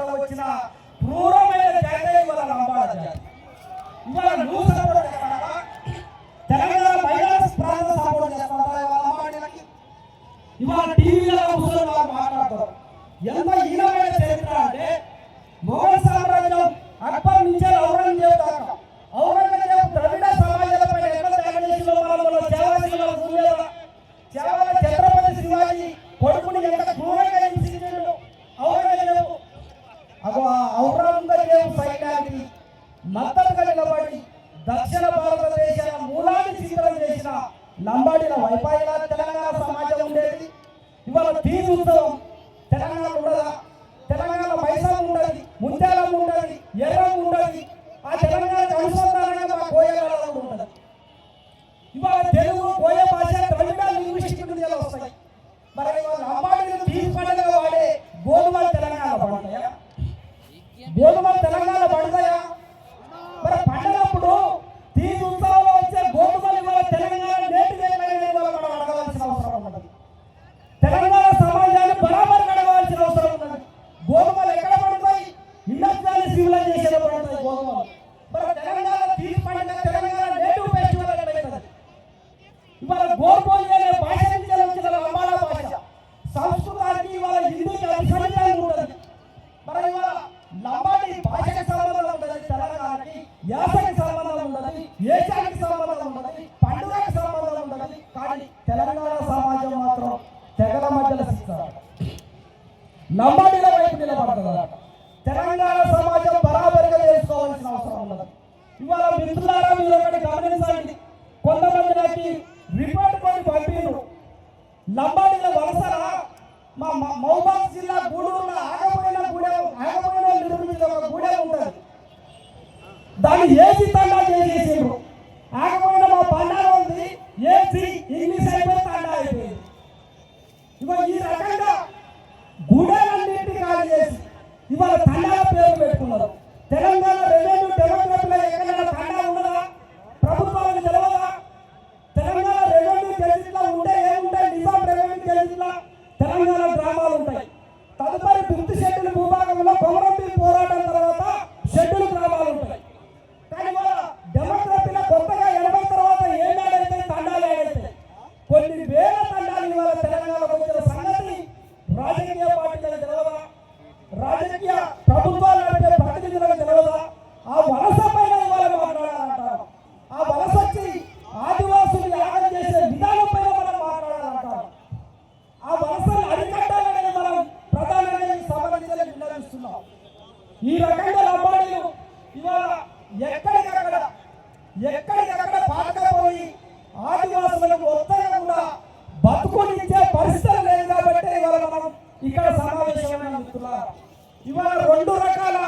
కోత వచ్చిన క్రూరమైన జాతి ఇవాళ లంబాడ ఇవాళ నువ్వు సపోర్ట్ చేస్తావా తెలంగాణ మైనార్స్ ప్రాంతం సపోర్ట్ చేస్తావా ఇవాళ ఇవాళ టీవీలో కూర్చొని వాళ్ళు మాట్లాడతారు ఎంత హీనమైన చరిత్ర అంటే మొఘల్ సామ్రాజ్యం అక్బర్ నుంచే దక్షిణ భారతదేశ మూలాన్ని చిత్రం చేసిన లంబాడిల వైపాయిల తెలంగాణ సమాజం ఉండేది. ఇవాళ తీరు ఉత్సవం తెలంగాణ ఉండదా? తెలంగాణ మైసాం ఉండదు ముత్యాలం ఉండదు ఎర్రం ఉండదు ఆ తెలంగాణకు అనుసంధానంగా మా కోయగలం ఉండదు ఇవాళ తెలుగు కోయ భాష ద్రవిడ లింగ్విస్టిక్ నుండి ఎలా వస్తాయి మరి ఇవాళ లంబాడీలు తీరు పండుగ వాడే గోధుమలు తెలంగాణ పడతాయా గోధుమలు తెలంగాణ పడతాయా మరి పండగప్పుడు తీరు ఉత్సవంలో వచ్చే గోధుమలు ఇవాళ తెలంగాణ నేటికి ఏమైనా ఇవాళ మనం అడగవలసిన అవసరం ఉన్నది తెలంగాణ సమాజాన్ని బరాబర్ అడగవలసిన అవసరం ఉన్నది గోధుమలు ఎక్కడ పడతాయి ఇండస్ట్రియల్ సివిలైజేషన్ పడతాయి గోధుమలు మరి తెలంగాణ తీరు పండుగ తెలంగాణ నేటివ్ ఫెస్టివల్ ఎక్కడైతుంది ఇవాళ గోర్పోలి అనే భాష నుంచి వచ్చిన భాష. సంస్కృతానికి ఇవాళ హిందీకి ఉంటుంది. మరి ఇవాళ లంబాడి భాషకి సంబంధం ఉండదు తెలంగాణకి యాసకి సంబంధం ఉండదు సంబంధం ఉండదు పండుగకి సంబంధం ఉండదు కానీ తెలంగాణ సమాజం మాత్రం తెగల మధ్యలో శిస్తారు లంబాడీల వైపు నిలబడుతుందట తెలంగాణ సమాజం ఇవాళ మిత్రులారా మీరు ఒకటి గమనించాలి. తెలంగాణ గ్రామాలు ఉంటాయి. తదుపరి గుర్తు షెడ్యూల్ భూభా ఈ రకంగా లంబాడీలు ఇవాళ ఎక్కడికక్కడ ఎక్కడికక్కడ పాతకపోయి ఆదివాసులకు ఉత్తరకుండా బతుకునిచ్చే పరిస్థితులు లేదు కాబట్టి ఇవాళ మనం ఇక్కడ సమావేశమైన ఇవాళ రెండు రకాల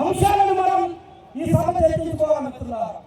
అంశాలను మనం ఈ సభ చర్చించుకోవాలి మిత్రులారా